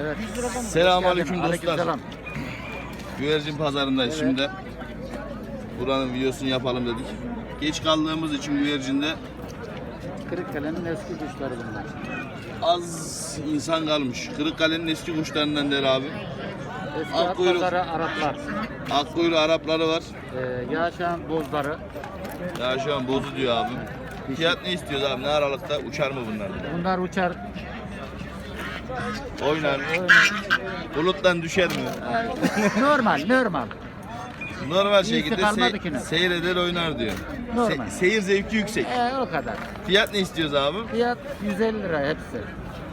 Evet. Selamünaleyküm dostlar. Aleykümselam. Güvercin pazarındayız şimdi. Buranın videosunu yapalım dedik. Geç kaldığımız için güvercinde Kırıkkale'nin eski kuşları bunlar. az insan kalmış. Kırıkkale'nin eski kuşlarından der abi. Eski Ak at kuyruk. pazarı Araplar. Akkuyru Arapları var. Ee, Yaşayan bozları. Ya şu an bozu diyor abi. Fiyat ne istiyoruz abi? Ne aralıkta? Uçar mı bunlar? Bunlar uçar. Oynar. Buluttan düşer mi? normal, normal. Normal İyisi şekilde kalmadı se- ki ne? seyreder oynar diyor. Normal. Se- seyir zevki yüksek. Ee, o kadar. Fiyat ne istiyoruz abi? Fiyat 150 lira hepsi.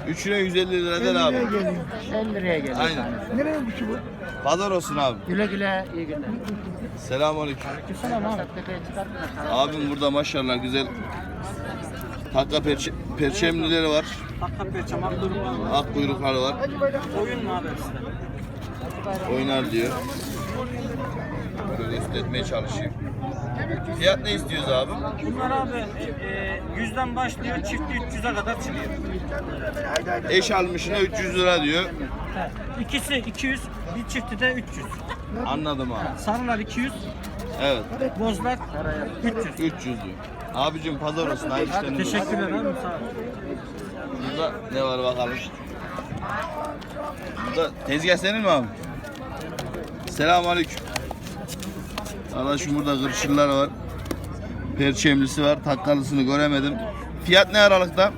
Üçüne 150 lira der abi. 50 liraya geliyor Aynen. tanesi. Nereye bu bu? Pazar olsun abi. Güle güle, iyi günler. Selamünaleyküm. Selam abi. Abim burada maşallah güzel takla perçe perçemlileri var. Hakka perçem, ak kuyruklar var. Ak kuyrukları var. Oyun mu abi hepsi? Oynar diyor. Böyle göstermeye çalışayım. Fiyat ne istiyoruz abi? Bunlar abi e, 100'den başlıyor, çifti 300'e kadar çıkıyor. Eş almışına 300 lira diyor. He. İkisi 200, bir çifti de 300. Anladım abi. Sarılar 200, Evet. bozlar 300. 300 diyor. Abicim pazar olsun. Hayırlı işleriniz olsun. Teşekkürler abi, sağ ol. Burada ne var bakalım. Burada tezgah senin mi abi? Selamünaleyküm. Arkadaşım burada kırşırlar var. Perçemlisi var. Takkalısını göremedim. Fiyat ne aralıkta?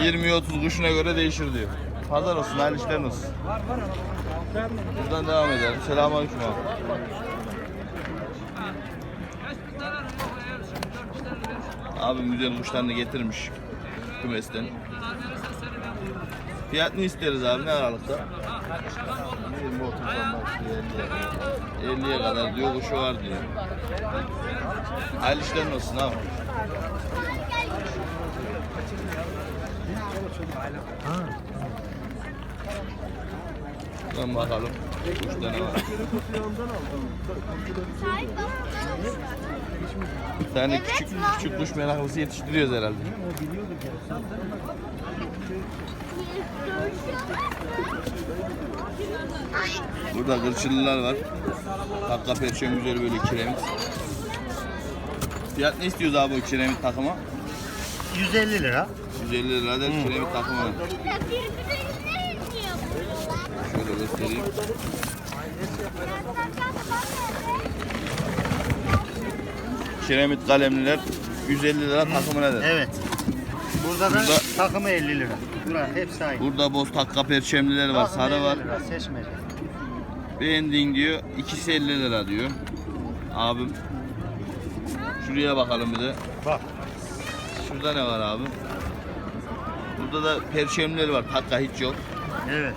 20-30 kuşuna göre değişir diyor. Pazar olsun, hayırlı işlerin olsun. Buradan devam edelim. Selamünaleyküm abi. Abim güzel kuşlarını getirmiş kümesten. Fiyat ne isteriz abi ne aralıkta? 50'ye kadar diyor kuşu var diyor. Hayırlı işlerin olsun abi. Lan bakalım. Kuşta ne var? Bir tane küçük küçük kuş meraklısı yetiştiriyoruz herhalde. Burada kırçılılar var. Takla perçem güzel böyle kiremit. Fiyat ne istiyoruz abi o kiremit takıma? 150 lira. 150 lira da kiremit takımı. Şöyle göstereyim. Kiremit kalemliler 150 lira takımına der. Evet. Burada da Burada- takımı 50 lira. Bura hepsi aynı. Burada boz takka perçemliler var, Takımı sarı 50 var. lira, Seçmece. Beğendiğin diyor. İkisi 50 lira diyor. Abim. Şuraya bakalım bir de. Bak. Şurada ne var abi? Burada da perçemler var. Takka hiç yok. Evet.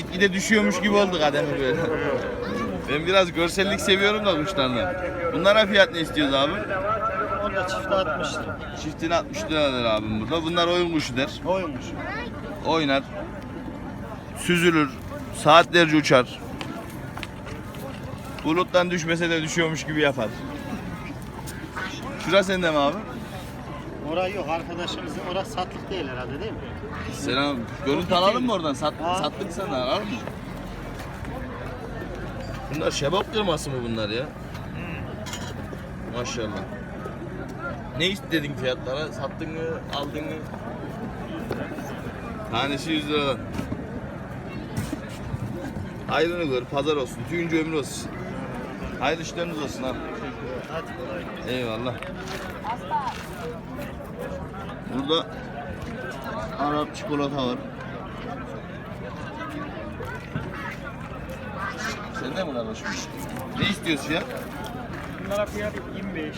Gitgide düşüyormuş gibi oldu kademi böyle. Ben biraz görsellik seviyorum da kuşlardan. Bunlara fiyat ne istiyoruz abi? Onda çifte 60 lira. Çiftine 60 liradır abim burada. Bunlar oyun kuşu der. Oymuş. Oynar. Süzülür. Saatlerce uçar. Buluttan düşmese de düşüyormuş gibi yapar. Şura sende mi abi? Orası yok arkadaşımızın. Orası satlık değil herhalde değil mi? Selam. Görüntü alalım mı oradan? Sat, Ha. sattık sana alalım mı? Bunlar şebap kırması mı bunlar ya? Maşallah. Ne istedin fiyatlara? Sattın mı? Aldın mı? Tanesi 100 liradan. Hayrını gör, pazar olsun, tüyüncü ömür olsun. Hayırlı işleriniz olsun abi. Hadi kolay. Eyvallah. Burada Arap çikolata var. Sende mi kardeşim? Ne istiyorsun ya? Bunlara fiyat 25.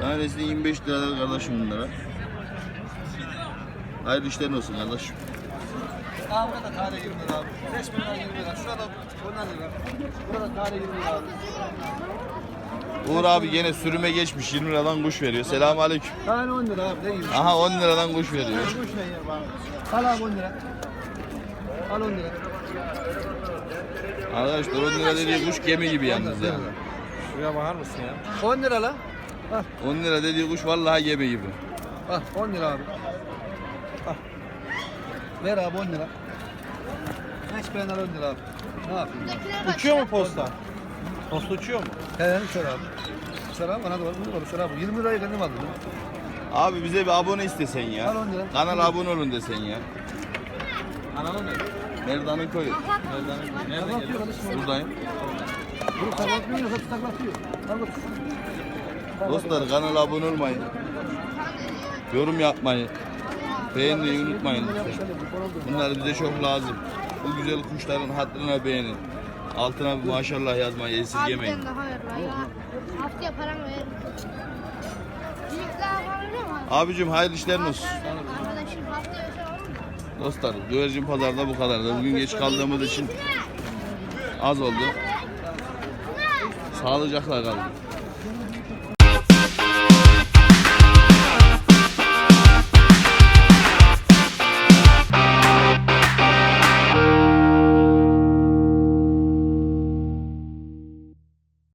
Tanesi 25 liradır kardeşim bunlara. Hayırlı işlerin olsun kardeşim. Aa burada tane 20 lira abi. 5 lira 20 lira. Şurada 10 lira. Burada tane 20 lira abi. Uğur abi gene sürüme geçmiş 20 liradan kuş veriyor. Selamun aleyküm. Tane 10 lira abi. Gibi? Aha 10 liradan kuş veriyor. Kuş ne yer bana? Al abi 10 lira. Al 10 lira. Arkadaşlar 10 lira dediği kuş gemi gibi yalnız ya. Şuraya bakar mısın ya? 10 lira la. 10 lira dediği kuş vallahi gemi gibi. Bak 10 lira abi. Ver abi 10 lira. Beş beğenler 10 lira abi. Ne yapayım? Uçuyor mu posta? Posta uçuyor mu? He uçar abi. Abi bana da var. Bunu var uçar abi. 20 liraya kendim aldım. Abi bize bir abone istesen ya. Al on lira. Kanala abone olun desen ya. Anladın mı? Merdan'ın köyü. Nereden geliyor? kardeşim? Buradayım. Bunu taklatmıyor yoksa taklatıyor. Taklat. Dostlar kanala abone olmayı, yorum yapmayı, beğenmeyi unutmayın lütfen. Bunlar bize çok lazım. Bu güzel kuşların hatırına beğenin. Altına bir maşallah yazmayı esirgemeyin. Harbiden daha ver. Haftaya paramı? Abicim hayırlı işlerin olsun. Arkadaşım haftaya özel olur mu? Dostlar güvercin pazarda bu kadardı. Bugün geç kaldığımız için az oldu. Sağlıcakla kalın.